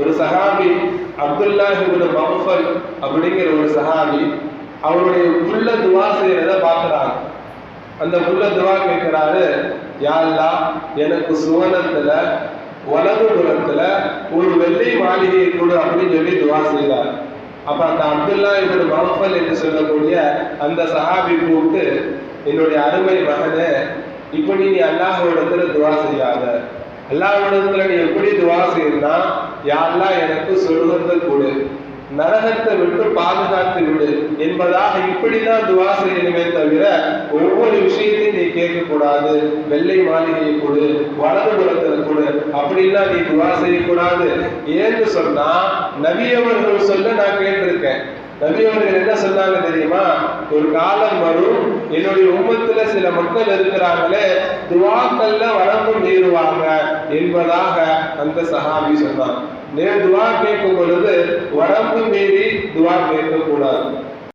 ஒரு சஹாபி அப்துல்லாஹி இப்னு மஃபல் அப்படிங்கிற ஒரு சஹாபி அவருடைய புள்ள துவா செய்யறத பார்க்கறாங்க. அந்த புள்ள துவா கேட்கிறாரு யாழ்லா எனக்கு சுவனத்துல வலது புறத்துல ஒரு வெள்ளை மாளிகையை கொடு அப்படின்னு சொல்லி துவா செய்தார். அப்ப அந்த அப்துல்லா இப்னு மஃபல் என்று சொல்லக்கூடிய அந்த சஹாபி கூப்பிட்டு என்னுடைய அருமை மகனே இப்படி நீ அல்லாஹ்விடத்துல துவா செய்யாத. அல்லாஹ்விடத்துல நீ எப்படி யாரெல்லாம் எனக்கு சொல்வதை கொடு. நரகத்தை விட்டு பாதுகாத்து விடு. என்பதாக இப்படிதான் துவா செய்யணுமே தவிர ஒவ்வொரு விஷயத்தையும் நீ கேட்கக்கூடாது. வெள்ளை மாளிகையை கொடு வலது புறத்துல கொடு. அப்படின்னா நீ துவா செய்யக்கூடாது. ஏன்னு சொன்னா நவியவர்கள் சொல்ல நான் கேட்டிருக்கேன். நபியவர்கள் என்ன சொன்னாங்க தெரியுமா? ஒரு காலம் வரும் என்னுடைய உம்மத்துல சில மக்கள் இருக்கிறாங்களே துவாக்கல்ல வரம்பு மீறுவாங்க என்பதாக அந்த சஹாபி சொன்னான் நேர் துவா கேட்கும் பொழுது வரம்பு மீறி துவா கேட்கக்கூடாது.